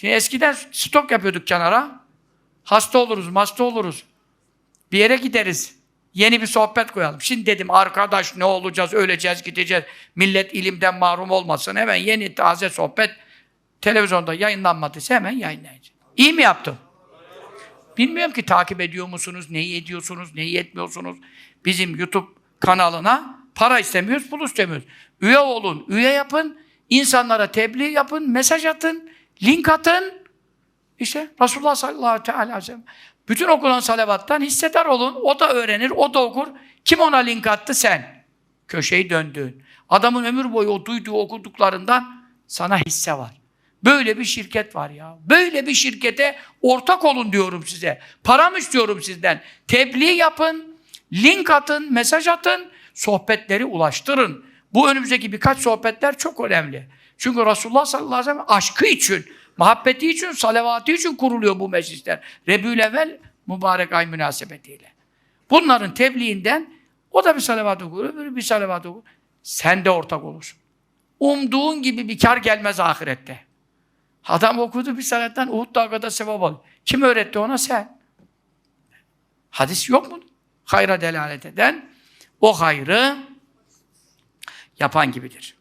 Şimdi eskiden stok yapıyorduk kenara. Hasta oluruz, hasta oluruz. Bir yere gideriz. Yeni bir sohbet koyalım. Şimdi dedim arkadaş ne olacağız, öleceğiz, gideceğiz. Millet ilimden mahrum olmasın. Hemen yeni taze sohbet televizyonda yayınlanmadıysa hemen yayınlayacağız. İyi mi yaptım? Bilmiyorum ki takip ediyor musunuz, neyi ediyorsunuz, neyi etmiyorsunuz. Bizim YouTube kanalına para istemiyoruz, pul istemiyoruz. Üye olun, üye yapın, insanlara tebliğ yapın, mesaj atın, link atın. İşte Resulullah sallallahu aleyhi ve sellem. Bütün okunan salavattan hissedar olun. O da öğrenir, o da okur. Kim ona link attı? Sen. Köşeyi döndün. Adamın ömür boyu o duyduğu okuduklarından sana hisse var. Böyle bir şirket var ya. Böyle bir şirkete ortak olun diyorum size. Param istiyorum sizden. Tebliğ yapın, link atın, mesaj atın, sohbetleri ulaştırın. Bu önümüzdeki birkaç sohbetler çok önemli. Çünkü Resulullah sallallahu aleyhi ve sellem aşkı için, muhabbeti için, salavatı için kuruluyor bu meclisler. Rebül mübarek ay münasebetiyle. Bunların tebliğinden o da bir salavat okur, öbürü bir salavat okur. Sen de ortak olursun. Umduğun gibi bir kar gelmez ahirette. Adam okudu bir salattan Uhud Dağı kadar sevap alıyor. Kim öğretti ona? Sen. Hadis yok mu? Hayra delalet eden o hayrı yapan gibidir.